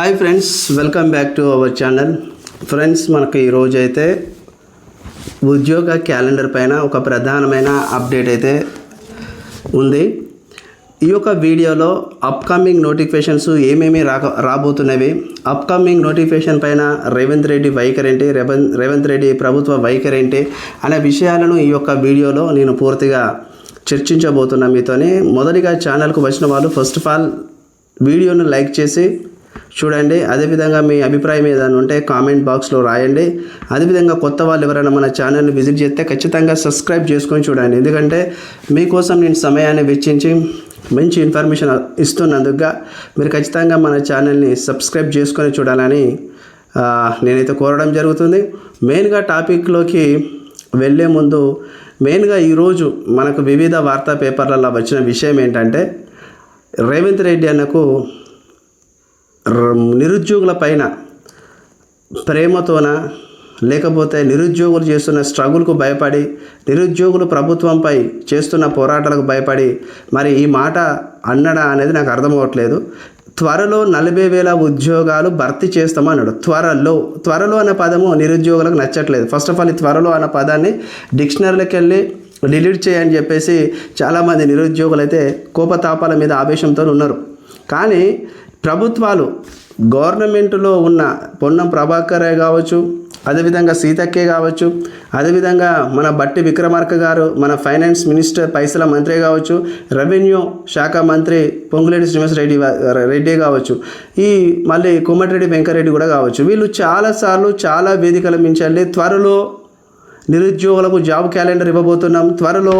Hi friends welcome back to our channel friends మనకు ఈరోజు అయితే ఉద్యోగ క్యాలెండర్ పైన ఒక ప్రధానమైన అప్డేట్ అయితే ఉంది. ఈ యొక్క వీడియోలో అప్కమింగ్ నోటిఫికేషన్స్ ఏమేమి రా రాబోతున్నవి అప్కమింగ్ నోటిఫికేషన్ పైన రేవంత్ రెడ్డి వైఖరి ఏంటి రేవంత్ రేవంత్ రెడ్డి ప్రభుత్వ వైఖరి ఏంటి అనే విషయాలను ఈ యొక్క వీడియోలో నేను పూర్తిగా చర్చించబోతున్నా మీతోని. మొదటిగా ఛానల్కు వచ్చిన వాళ్ళు ఫస్ట్ ఆఫ్ ఆల్ వీడియోను లైక్ చేసి చూడండి. అదేవిధంగా మీ అభిప్రాయం ఏదైనా ఉంటే కామెంట్ బాక్స్లో రాయండి. అదేవిధంగా కొత్త వాళ్ళు ఎవరైనా మన ఛానల్ని విజిట్ చేస్తే ఖచ్చితంగా సబ్స్క్రైబ్ చేసుకొని చూడండి. ఎందుకంటే మీకోసం నేను సమయాన్ని వెచ్చించి మంచి ఇన్ఫర్మేషన్ ఇస్తున్నందుకుగా మీరు ఖచ్చితంగా మన ఛానల్ని సబ్స్క్రైబ్ చేసుకొని చూడాలని నేనైతే కోరడం జరుగుతుంది. మెయిన్గా టాపిక్లోకి వెళ్ళే ముందు మెయిన్గా ఈరోజు మనకు వివిధ వార్తా పేపర్లలో వచ్చిన విషయం ఏంటంటే రేవంత్ రెడ్డి అన్నకు నిరుద్యోగుల పైన ప్రేమతోన లేకపోతే నిరుద్యోగులు చేస్తున్న స్ట్రగుల్కు భయపడి నిరుద్యోగులు ప్రభుత్వంపై చేస్తున్న పోరాటాలకు భయపడి మరి ఈ మాట అన్నడా అనేది నాకు అర్థమవట్లేదు త్వరలో నలభై వేల ఉద్యోగాలు భర్తీ చేస్తామన్నాడు. త్వరలో త్వరలో అనే పదము నిరుద్యోగులకు నచ్చట్లేదు. ఫస్ట్ ఆఫ్ ఆల్ ఈ త్వరలో అన్న పదాన్ని డిక్షనరీలోకి వెళ్ళి డిలీట్ చేయని చెప్పేసి చాలామంది నిరుద్యోగులు అయితే కోపతాపాల మీద ఆవేశంతో ఉన్నారు. కానీ ప్రభుత్వాలు గవర్నమెంట్లో ఉన్న పొన్నం ప్రభాకరే కావచ్చు అదేవిధంగా సీతక్కే కావచ్చు అదేవిధంగా మన బట్టి విక్రమార్క గారు మన ఫైనాన్స్ మినిస్టర్ పైసల మంత్రి కావచ్చు రెవెన్యూ శాఖ మంత్రి పొంగులేటి శ్రీనివాస్ రెడ్డి రెడ్డి కావచ్చు ఈ మళ్ళీ కోమటిరెడ్డి వెంకరెడ్డి కూడా కావచ్చు. వీళ్ళు చాలాసార్లు చాలా వేదికల మించాలి త్వరలో నిరుద్యోగులకు జాబ్ క్యాలెండర్ ఇవ్వబోతున్నాం. త్వరలో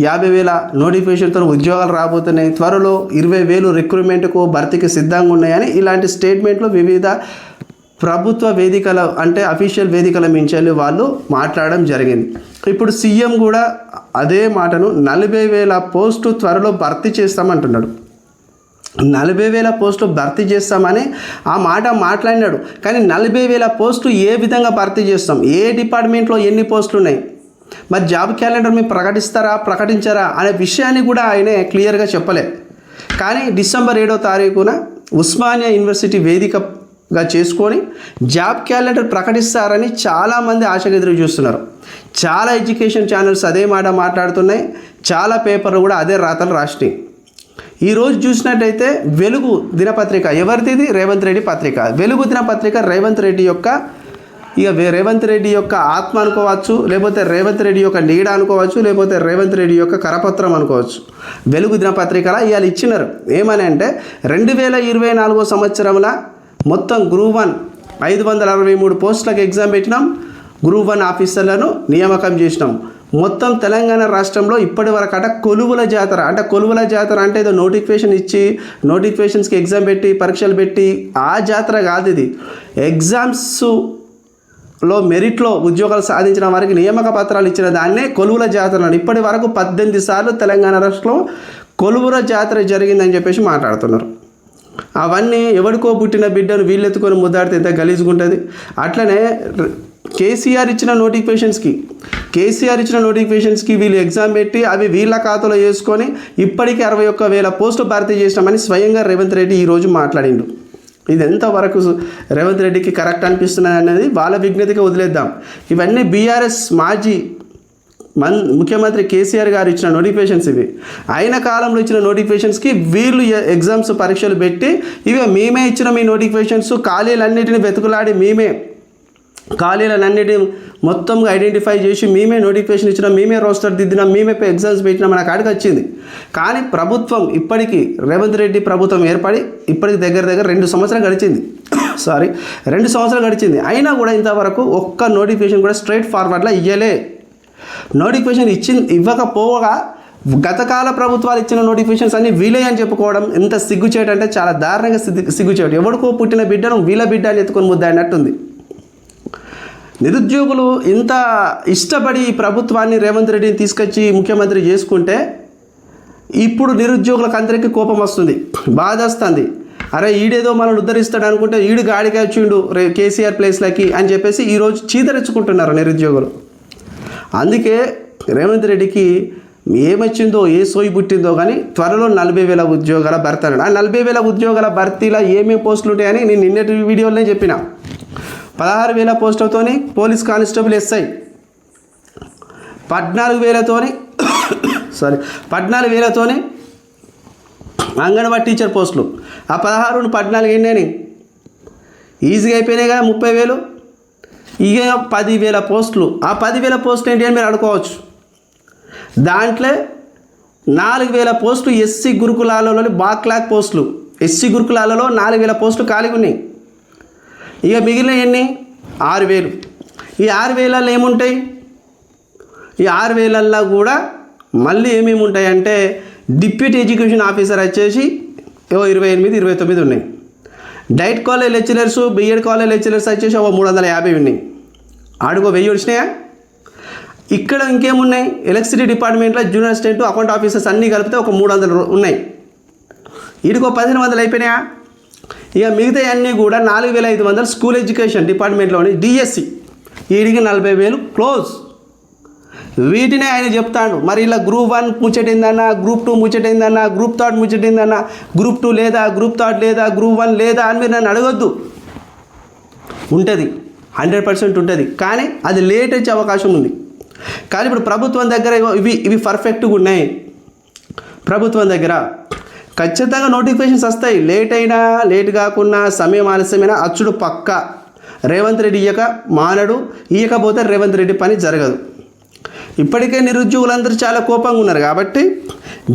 యాభై వేల నోటిఫికేషన్తో ఉద్యోగాలు రాబోతున్నాయి. త్వరలో ఇరవై వేలు రిక్రూట్మెంట్కు భర్తీకి సిద్ధంగా ఉన్నాయని ఇలాంటి స్టేట్మెంట్లు వివిధ ప్రభుత్వ వేదికల అంటే అఫీషియల్ వేదికల మించాలి వాళ్ళు మాట్లాడడం జరిగింది. ఇప్పుడు సీఎం కూడా అదే మాటను నలభై వేల పోస్టు త్వరలో భర్తీ చేస్తామంటున్నాడు. నలభై వేల పోస్టులు భర్తీ చేస్తామని ఆ మాట మాట్లాడినాడు. కానీ నలభై వేల పోస్టు ఏ విధంగా భర్తీ చేస్తాం? ఏ డిపార్ట్మెంట్లో ఎన్ని పోస్టులు ఉన్నాయి మరి జాబ్ క్యాలెండర్ మీరు ప్రకటిస్తారా ప్రకటించారా అనే విషయాన్ని కూడా ఆయనే క్లియర్గా చెప్పలే. కానీ డిసెంబర్ ఏడో తారీఖున ఉస్మానియా యూనివర్సిటీ వేదికగా చేసుకొని జాబ్ క్యాలెండర్ ప్రకటిస్తారని చాలామంది ఆశగా ఎదురు చూస్తున్నారు. చాలా ఎడ్యుకేషన్ ఛానల్స్ అదే మాట మాట్లాడుతున్నాయి. చాలా పేపర్లు కూడా అదే రాతలు రాసినాయి. ఈరోజు చూసినట్టయితే వెలుగు దినపత్రిక ఎవరిది? రేవంత్ రెడ్డి పత్రిక. వెలుగు దినపత్రిక రేవంత్ రెడ్డి యొక్క ఇక రేవంత్ రెడ్డి యొక్క ఆత్మ అనుకోవచ్చు లేకపోతే రేవంత్ రెడ్డి యొక్క నీడ అనుకోవచ్చు లేకపోతే రేవంత్ రెడ్డి యొక్క కరపత్రం అనుకోవచ్చు. వెలుగు దినపత్రికల ఇవాళ ఇచ్చినారు. ఏమని అంటే రెండు వేల ఇరవై నాలుగో సంవత్సరంలో మొత్తం గ్రూప్ వన్ ఐదు వందల అరవై మూడు పోస్టులకు ఎగ్జామ్ పెట్టినాం. గ్రూప్ వన్ ఆఫీసర్లను నియామకం చేసినాం. మొత్తం తెలంగాణ రాష్ట్రంలో ఇప్పటి వరకు అట కొలువుల జాతర అంటే కొలువుల జాతర అంటే ఏదో నోటిఫికేషన్ ఇచ్చి నోటిఫికేషన్స్కి ఎగ్జామ్ పెట్టి పరీక్షలు పెట్టి ఆ జాతర కాదు ఇది. ఎగ్జామ్స్ లో మెరిట్లో ఉద్యోగాలు సాధించిన వారికి నియామక పత్రాలు ఇచ్చిన దాన్నే కొలువుల జాతర ఇప్పటి వరకు పద్దెనిమిది సార్లు తెలంగాణ రాష్ట్రంలో కొలువుల జాతర జరిగిందని చెప్పేసి మాట్లాడుతున్నారు. అవన్నీ ఎవరికో పుట్టిన బిడ్డను వీళ్ళెత్తుకొని ముద్దాడితే ఎంత గలీజుకుంటుంది అట్లనే కేసీఆర్ ఇచ్చిన నోటిఫికేషన్స్కి కేసీఆర్ ఇచ్చిన నోటిఫికేషన్స్కి వీళ్ళు ఎగ్జామ్ పెట్టి అవి వీళ్ళ ఖాతాలో వేసుకొని ఇప్పటికీ అరవై ఒక్క వేల పోస్టు భర్తీ చేసినామని స్వయంగా రేవంత్ రెడ్డి ఈరోజు మాట్లాడిండు. ఇది ఎంతవరకు రేవంత్ రెడ్డికి కరెక్ట్ అనిపిస్తున్నది అనేది వాళ్ళ విజ్ఞతగా వదిలేద్దాం. ఇవన్నీ బీఆర్ఎస్ మాజీ మన్ ముఖ్యమంత్రి కేసీఆర్ గారు ఇచ్చిన నోటిఫికేషన్స్ ఇవి. ఆయన కాలంలో ఇచ్చిన నోటిఫికేషన్స్కి వీళ్ళు ఎగ్జామ్స్ పరీక్షలు పెట్టి ఇవి మేమే ఇచ్చిన మీ నోటిఫికేషన్స్ ఖాళీలన్నింటినీ వెతుకులాడి మేమే. ఖాళీలన్నిటి మొత్తంగా ఐడెంటిఫై చేసి మేమే నోటిఫికేషన్ ఇచ్చినాం మేమే రోస్టర్ దిద్దినాం మేమే ఎగ్జామ్స్ పెట్టినాం మన కాడికి వచ్చింది. కానీ ప్రభుత్వం ఇప్పటికీ రేవంత్ రెడ్డి ప్రభుత్వం ఏర్పడి ఇప్పటికి దగ్గర దగ్గర రెండు సంవత్సరాలు గడిచింది. సారీ రెండు సంవత్సరాలు గడిచింది. అయినా కూడా ఇంతవరకు ఒక్క నోటిఫికేషన్ కూడా స్ట్రైట్ ఫార్వర్డ్లో ఇయ్యలే. నోటిఫికేషన్ ఇచ్చి ఇవ్వకపోగా గతకాల ప్రభుత్వాలు ఇచ్చిన నోటిఫికేషన్స్ అన్ని వీలే అని చెప్పుకోవడం ఎంత సిగ్గుచేటు అంటే చాలా దారుణంగా సిగ్గు సిగ్గుచేటు. ఎవరికో పుట్టిన బిడ్డను వీళ్ళ బిడ్డ అని ఎత్తుకొని ముద్దాడినట్టుంది. నిరుద్యోగులు ఇంత ఇష్టపడి ప్రభుత్వాన్ని రేవంత్ రెడ్డిని తీసుకొచ్చి ముఖ్యమంత్రి చేసుకుంటే ఇప్పుడు నిరుద్యోగులకు అందరికీ కోపం వస్తుంది బాధ వస్తుంది. అరే ఈడేదో మనల్ని ఉద్ధరిస్తాడు అనుకుంటే ఈడు గాడికి వచ్చిండు రే కేసీఆర్ ప్లేస్లకి అని చెప్పేసి ఈరోజు చీదరించుకుంటున్నారు నిరుద్యోగులు. అందుకే రేవంత్ రెడ్డికి ఏమొచ్చిందో ఏ సోయి పుట్టిందో కానీ త్వరలో నలభై వేల ఉద్యోగాల భర్తీ అన్నాడు ఆ నలభై వేల ఉద్యోగాల భర్తీలో ఏమేమి పోస్టులు ఉంటాయని నేను నిన్నటి వీడియోలోనే చెప్పిన. పదహారు వేల పోస్టులతోని పోలీస్ కానిస్టేబుల్ ఎస్ఐ. పద్నాలుగు వేలతోని సారీ పద్నాలుగు వేలతోని అంగన్వాడీ టీచర్ పోస్టులు. ఆ పదహారు పద్నాలుగు ఏంటని? ఈజీగా అయిపోయినాయి కదా ముప్పై వేలు ఇక పదివేల పోస్టులు. ఆ పదివేల పోస్టులు ఏంటి అని మీరు అనుకోవచ్చు. దాంట్లో నాలుగు వేల పోస్టులు ఎస్సీ గురుకులాలలో బాక్లాక్ పోస్టులు. ఎస్సీ గురుకులాలలో నాలుగు వేల పోస్టులు ఖాళీగా ఉన్నాయి. ఇక మిగిలిన ఎన్ని? ఆరు వేలు. ఈ ఆరు వేలలో ఏముంటాయి? ఈ ఆరు వేలల్లో కూడా మళ్ళీ ఏమేమి ఉంటాయంటే డిప్యూటీ ఎడ్యుకేషన్ ఆఫీసర్ వచ్చేసి ఏవో ఇరవై ఎనిమిది ఇరవై తొమ్మిది ఉన్నాయి. DIET college lecturers B Ed college lecturers వచ్చేసి ఓ మూడు వందల యాభై ఉన్నాయి. ఆడుకో వెయ్యి వచ్చినాయా? ఇక్కడ ఇంకేమున్నాయి? ఎలక్ట్రిసిటీ డిపార్ట్మెంట్లో జూనియర్ అసిస్టెంట్ అకౌంట్ ఆఫీసర్స్ అన్నీ కలిపితే ఒక మూడు వందలు ఉన్నాయి. వీడికో పదిహేను వందలు అయిపోయినాయా? ఇక మిగతా అన్నీ కూడా నాలుగు వేల ఐదు వందలు స్కూల్ ఎడ్యుకేషన్ డిపార్ట్మెంట్లోని డిఎస్సి. వీడికి నలభై వేలు క్లోజ్. వీటినే ఆయన చెప్తాడు. మరి ఇలా గ్రూప్ వన్ ముచ్చటైందన్నా గ్రూప్ టూ ముచ్చటైందన్నా గ్రూప్ థర్డ్ ముచ్చటైందన్నా గ్రూప్ టూ లేదా గ్రూప్ థర్డ్ లేదా గ్రూప్ వన్ లేదా అని మీరు నన్ను అడగొద్దు. ఉంటుంది. హండ్రెడ్ పర్సెంట్ ఉంటుంది. కానీ అది లేట్ వచ్చే అవకాశం ఉంది. కానీ ఇప్పుడు ప్రభుత్వం దగ్గర ఇవి ఇవి పర్ఫెక్ట్గా ఉన్నాయి. ప్రభుత్వం దగ్గర ఖచ్చితంగా నోటిఫికేషన్స్ వస్తాయి. లేట్ అయినా లేట్ కాకుండా సమయం ఆలస్యమైనా అచ్చుడు పక్క. రేవంత్ రెడ్డి ఇయ్యక మానడు ఇయ్యకపోతే రేవంత్ రెడ్డి పని జరగదు. ఇప్పటికే నిరుద్యోగులందరూ చాలా కోపంగా ఉన్నారు కాబట్టి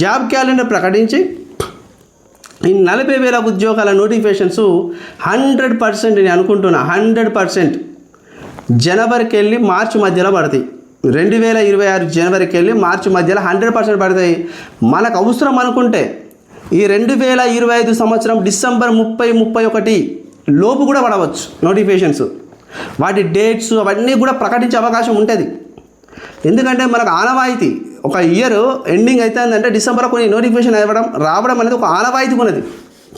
జాబ్ క్యాలెండర్ ప్రకటించి ఈ నలభై వేల ఉద్యోగాల నోటిఫికేషన్స్ హండ్రెడ్ పర్సెంట్ నేను అనుకుంటున్నా. హండ్రెడ్ పర్సెంట్ జనవరికి వెళ్ళి మార్చి మధ్యలో పడతాయి. రెండు వేల ఇరవై ఆరు జనవరికి వెళ్ళి మార్చి మధ్యలో హండ్రెడ్ పర్సెంట్ పడతాయి. మనకు అవసరం అనుకుంటే ఈ రెండు వేల ఇరవై ఐదు సంవత్సరం డిసెంబర్ ముప్పై ముప్పై ఒకటి లోపు కూడా పడవచ్చు నోటిఫికేషన్స్. వాటి డేట్స్ అవన్నీ కూడా ప్రకటించే అవకాశం ఉంటుంది. ఎందుకంటే మనకు ఆనవాయితీ ఒక ఇయర్ ఎండింగ్ అవుతుందంటే డిసెంబర్ కొన్ని నోటిఫికేషన్ ఇవ్వడం రావడం అనేది ఒక ఆనవాయితీ ఉన్నది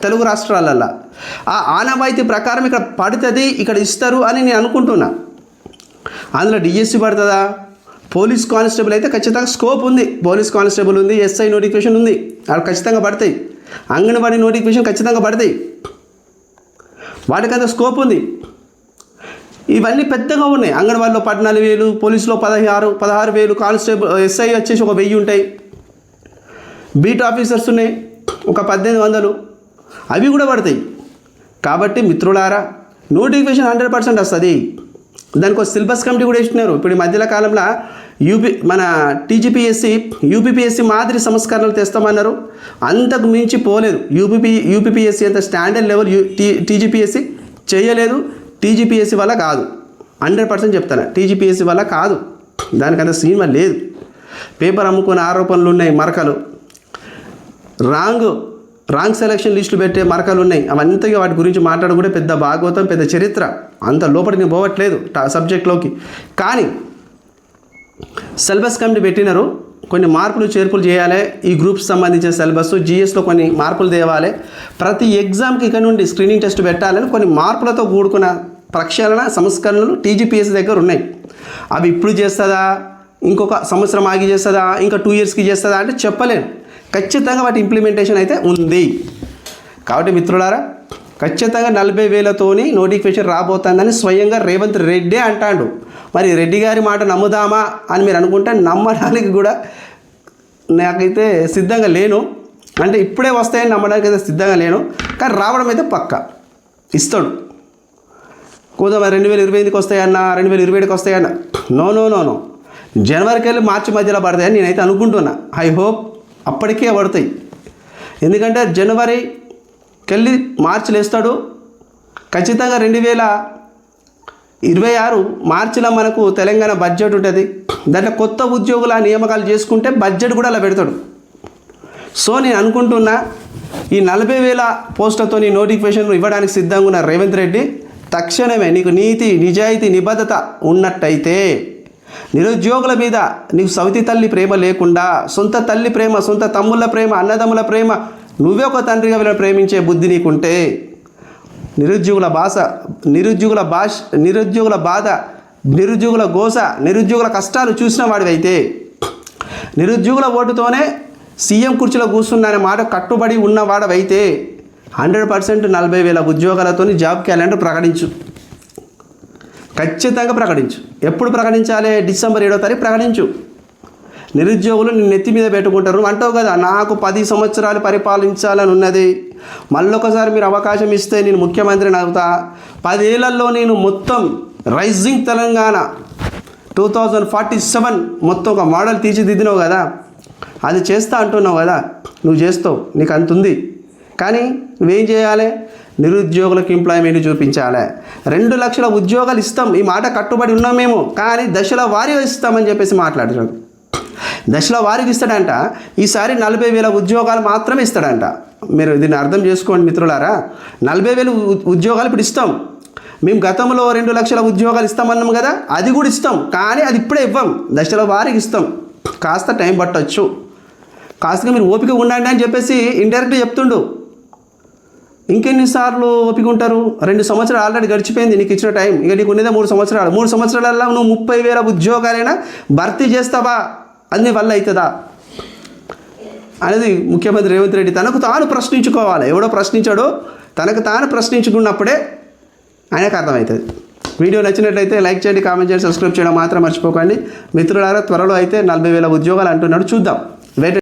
తెలుగు రాష్ట్రాలల్లో. ఆ ఆనవాయితీ ప్రకారం ఇక్కడ పడుతుంది ఇక్కడ ఇస్తారు అని నేను అనుకుంటున్నా. అందులో డిఎస్సి పడుతుందా? పోలీస్ కానిస్టేబుల్ అయితే ఖచ్చితంగా స్కోప్ ఉంది. పోలీస్ కానిస్టేబుల్ ఉంది ఎస్ఐ నోటిఫికేషన్ ఉంది. అవి ఖచ్చితంగా పడతాయి. అంగన్వాడీ నోటిఫికేషన్ ఖచ్చితంగా పడతాయి. వాటికంత స్కోప్ ఉంది. ఇవన్నీ పెద్దగా ఉన్నాయి. అంగన్వాడీలో పద్నాలుగు వేలు పోలీసులో పదహారు పదహారు వేలు కానిస్టేబుల్ ఎస్ఐ వచ్చేసి ఒక వెయ్యి ఉంటాయి. బీట్ ఆఫీసర్స్ ఉన్నాయి ఒక పద్దెనిమిది వందలు. అవి కూడా పడతాయి. కాబట్టి మిత్రులారా నోటిఫికేషన్ హండ్రెడ్ పర్సెంట్ వస్తుంది. దానికి ఒక సిలబస్ కమిటీ కూడా ఇస్తున్నారు. ఇప్పుడు ఈ మధ్యలో కాలంలో యూపీ మన టీజీపీఎస్సి యూపీపీఎస్సి మాదిరి సంస్కరణలు తెస్తామన్నారు. అంతకు మించి పోలేదు. యూపీపీ యూపీపీఎస్సి అంత standard level U T TGPSC చేయలేదు. టీజీపీఎస్సి వల్ల కాదు. హండ్రెడ్ పర్సెంట్ చెప్తాను. టీజీపీఎస్సి వల్ల కాదు. దానికంత సినిమా లేదు. పేపర్ అమ్ముకునే ఆరోపణలు ఉన్నాయి మరకలు. రాంగ్ రాంగ్ సెలక్షన్ లిస్టులు పెట్టే మరకలు ఉన్నాయి. అవంతగా వాటి గురించి మాట్లాడుకుంటే పెద్ద భాగవతం పెద్ద చరిత్ర. అంత లోపలికి నేను పోవట్లేదు సబ్జెక్ట్లోకి కానీ సిలబస్ కమిటీ పెట్టినారు. కొన్ని మార్పులు చేర్పులు చేయాలి. ఈ గ్రూప్స్ సంబంధించిన సిలబస్ జిఎస్లో కొన్ని మార్పులు తేవాలి. ప్రతి ఎగ్జామ్కి ఇక్కడ నుండి స్క్రీనింగ్ టెస్ట్ పెట్టాలని కొన్ని మార్పులతో కూడుకున్న ప్రక్షాళన సంస్కరణలు టీజీపీఎస్ దగ్గర ఉన్నాయి. అవి ఇప్పుడు చేస్తుందా? ఇంకొక సంవత్సరం ఆగి చేస్తుందా? ఇంకా టూ ఇయర్స్కి చేస్తుందా? అంటే చెప్పలేను. ఖచ్చితంగా వాటి ఇంప్లిమెంటేషన్ అయితే ఉంది. కాబట్టి మిత్రులారా ఖచ్చితంగా నలభై వేలతోని నోటిఫికేషన్ రాబోతుందని స్వయంగా రేవంత్ రెడ్డి అంటాడు. మరి రెడ్డి గారి మాట నమ్ముదామా అని మీరు అనుకుంటే నమ్మడానికి కూడా నాకైతే సిద్ధంగా లేను. అంటే ఇప్పుడే వస్తాయని నమ్మడానికి అయితే సిద్ధంగా లేను. కానీ రావడం అయితే పక్క. ఇస్తాడు. కూదా మరి రెండు వేల ఇరవై ఐదుకి వస్తాయన్నా రెండు వేల ఇరవై ఏడుకి వస్తాయన్నా? No no no no. జనవరికి వెళ్ళి మార్చి మధ్యలో పడతాయని నేనైతే అనుకుంటున్నా. ఐ హోప్ అప్పటికే పడతాయి. ఎందుకంటే జనవరి కెళ్ళి మార్చిలో వేస్తాడు ఖచ్చితంగా రెండు వేల ఇరవై ఆరు మార్చిలో మనకు తెలంగాణ బడ్జెట్ ఉంటుంది. దాంట్లో కొత్త ఉద్యోగుల నియామకాలు చేసుకుంటే బడ్జెట్ కూడా అలా పెడతాడు. సో నేను అనుకుంటున్నా ఈ నలభై వేల పోస్టులతో నీ నోటిఫికేషన్ ఇవ్వడానికి సిద్ధంగా ఉన్న రేవంత్ రెడ్డి తక్షణమే నీకు నీతి నిజాయితీ నిబద్ధత ఉన్నట్టయితే నిరుద్యోగుల మీద నీకు సవితి తల్లి ప్రేమ లేకుండా సొంత తల్లి ప్రేమ సొంత తమ్ముళ్ళ ప్రేమ అన్నదమ్ముల ప్రేమ నువ్వే ఒక తండ్రిగా వీళ్ళని ప్రేమించే బుద్ధి నీకుంటే నిరుద్యోగుల భాష నిరుద్యోగుల భాష నిరుద్యోగుల బాధ నిరుద్యోగుల గోస నిరుద్యోగుల కష్టాలు చూసిన వాడివైతే నిరుద్యోగుల ఓటుతోనే సీఎం కుర్చీలో కూర్చున్నానే మాట కట్టుబడి ఉన్నవాడవైతే హండ్రెడ్ పర్సెంట్ నలభై వేల ఉద్యోగాలతో జాబ్ క్యాలెండర్ ప్రకటించు. ఖచ్చితంగా ప్రకటించు. ఎప్పుడు ప్రకటించాలి? డిసెంబర్ ఏడో తారీఖు ప్రకటించు. నిరుద్యోగులు నిన్ను నెత్తి మీద పెట్టుకుంటారు. అంటావు కదా నాకు పది సంవత్సరాలు పరిపాలించాలని ఉన్నది. మళ్ళొకసారి మీరు అవకాశం ఇస్తే నేను ముఖ్యమంత్రిని అవుతా. పదేళ్ళలో నేను మొత్తం rising Telangana two thousand forty seven మొత్తం ఒక మోడల్ తీర్చిదిద్దినావు కదా. అది చేస్తా అంటున్నావు కదా. నువ్వు చేస్తావు. నీకు అంతుంది. కానీ నువ్వేం చేయాలి? నిరుద్యోగులకు ఎంప్లాయ్మెంట్ చూపించాలి. రెండు లక్షల ఉద్యోగాలు ఇస్తాం ఈ మాట కట్టుబడి ఉన్నాం మేము కానీ దశల వారీగా ఇస్తామని చెప్పేసి మాట్లాడుతున్నాడు. దశల వారికి ఇస్తాడంట ఈసారి నలభై వేల ఉద్యోగాలు మాత్రమే ఇస్తాడంట. మీరు దీన్ని అర్థం చేసుకోండి మిత్రులారా నలభై వేలు ఉ- ఉద్యోగాలు ఇప్పుడు ఇస్తాం. మేము గతంలో రెండు లక్షల ఉద్యోగాలు ఇస్తామన్నాం కదా అది కూడా ఇస్తాం కానీ అది ఇప్పుడే ఇవ్వం దశల వారికి ఇస్తాం. కాస్త టైం పట్టవచ్చు కాస్తగా మీరు ఓపిక ఉండండి అని చెప్పేసి ఇండైరెక్ట్గా చెప్తుండు. ఇంకెన్నిసార్లు ఓపిక ఉంటారు? రెండు సంవత్సరాలు ఆల్రెడీ గడిచిపోయింది నీకు ఇచ్చిన టైం. ఇక నీకు ఉన్నదే మూడు సంవత్సరాలు. మూడు సంవత్సరాలలో నువ్వు ముప్పై వేల ఉద్యోగాలైనా భర్తీ చేస్తావా? అది నీ వల్ల అవుతుందా అనేది ముఖ్యమంత్రి రేవంత్ రెడ్డి తనకు తాను ప్రశ్నించుకోవాలి. ఎవడో ప్రశ్నించాడో తనకు తాను ప్రశ్నించుకున్నప్పుడే ఆయనకు అర్థమవుతుంది. వీడియో నచ్చినట్లయితే లైక్ చేయండి కామెంట్ చేయండి సబ్స్క్రైబ్ చేయడం మాత్రం మర్చిపోకండి. మిత్రులారా త్వరలో అయితే నలభై వేల ఉద్యోగాలు అంటున్నాడు. చూద్దాం. వెయిట్